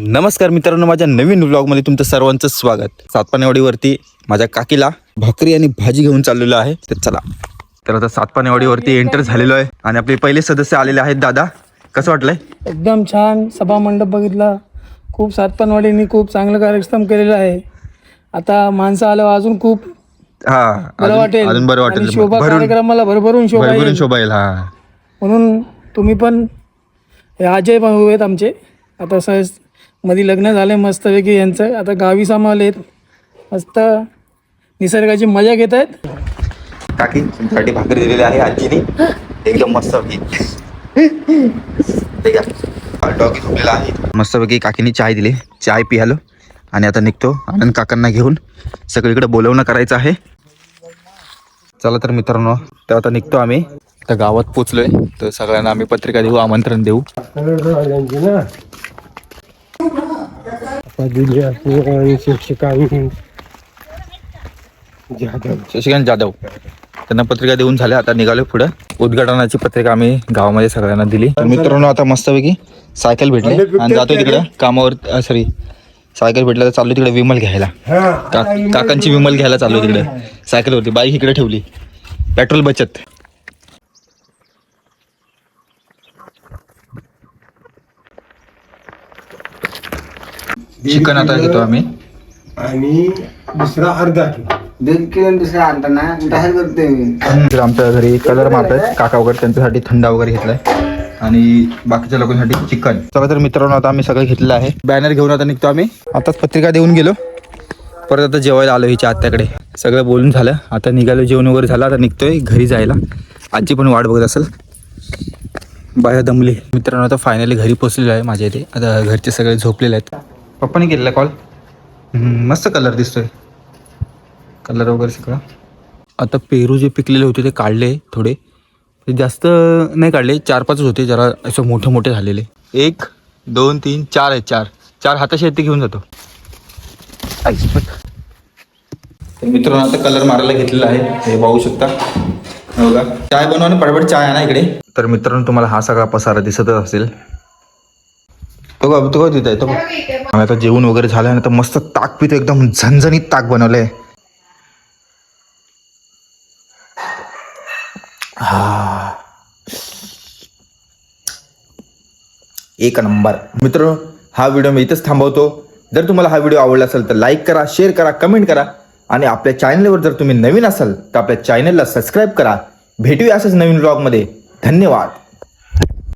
नमस्कार मित्रांनो माझ्या नवीन व्लॉगमध्ये तुमचं सर्वांचं स्वागत. सातपानेवाडीवरती माझ्या काकीला भाकरी आणि भाजी घेऊन चाललेलो आहे. तर चला. तर आता सातपानेवाडीवरती एंटर झालेलो आहे. आणि आपले पहिले सदस्य आलेले आहेत दादा. कसं वाटलंय? एकदम छान. सभा मंडप बघितला. खूप सातपानवाडींनी खूप चांगलं कार्यक्रम केलेलं आहे. आता माणसं आल्यावर अजून खूप हा बरं वाटेल. अजून बरं आणि वाटेल शोभा भरून कार्यक्रमाला भरभरून शोभा भरभरून येईल. शोभा येईल हा. म्हणून तुम्ही पण हे अजय भाऊ आहेत आमचे. आता सहज मध्ये लग्न झाले मस्तपैकी यांचं. आता गावी सामावलेत मस्त निसर्गाची मजा घेत आहेत. काकी तुमच्यासाठी भाकरी दिलेली आहे आजीने. एकदम मस्त डॉगी झोपलेला आहे. मस्तपैकी काकीने चाय दिली. चाय पियालो. आणि आता निघतो आनंद काकांना घेऊन. सगळीकडे बोलवणं करायचं आहे. चला तर मित्रांनो तर आता निघतो आम्ही. आता गावात पोचलोय. तर सगळ्यांना आम्ही पत्रिका देऊ आमंत्रण देऊ. शशिकांत जाधव. त्यांना पत्रिका देऊन झाल्या आता निघालो पुढं. उद्घाटनाची पत्रिका आम्ही गावामध्ये सगळ्यांना दिली. तर मित्रांनो आता मस्तपैकी सायकल भेटले. आणि जातो तिकडे कामावर सॉरी सायकल भेटलं तर चाललो तिकडे विमल घ्यायला. काकांची विमल घ्यायला चाललो तिकडे. सायकलवरती बाईक इकडे ठेवली. पेट्रोल बचत. चिकन आता घेतो आम्ही. आणि दुसरा अर्धा किलो. दोन किलो दुसरा आणताना तसंच करतोय मी. तर आमच्या घरी कलर मारतात काका वगैरे त्यांच्यासाठी थंडा वगैरे घेतलाय. आणि बाकीच्या लोकांसाठी चिकन. चला तर मित्रांनो आता आम्ही सगळं घेतलेलं आहे. बॅनर घेऊन आता निघतो आम्ही. आताच पत्रिका देऊन गेलो. परत आता जेवायला आलो हिच्या आत्याकडे. सगळं बोलून झालं. आता निघालो जेवण वगैरे झालं. आता निघतोय घरी जायला. आजी पण वाट बघत असेल. बाया दमली. मित्रांनो आता फायनली घरी पोचलेलो आहे माझ्या इथे. आता घरचे सगळे झोपलेले आहेत. पप्पाने केलेला कॉल मस्त कलर दिसतोय. कलर वगैरे सगळं आता पेरू जे पिकलेले होते ते काढले थोडे. ते जास्त नाही काढले चार पाचच होते जरा असं मोठे मोठे झालेले. एक दोन तीन चार आहेत चार. चार हाताशी आहेत ते घेऊन जातो. मित्रांनो आता कलर मारायला घेतलेला आहे. हे पाहू शकता. हे बघा. चाय बनवा आणि पडपड चाय आणा इकडे. तर मित्रांनो तुम्हाला हा सगळा पसारा दिसतच असेल. तो का तो का तिथं आहे तो आता जेवण वगैरे झालं ना तर मस्त ताक पितो एकदम झणझणीत ताक बनवलंय. हा. एक नंबर. मित्र हा व्हिडिओ मी इथंच थांबवतो. जर तुम्हाला हा व्हिडिओ आवडला असेल तर लाईक करा शेअर करा कमेंट करा. आणि आपल्या चॅनलवर जर तुम्ही नवीन असाल तर आपल्या चॅनलला सबस्क्राईब करा. भेटूया असंच नवीन ब्लॉगमध्ये धन्यवाद.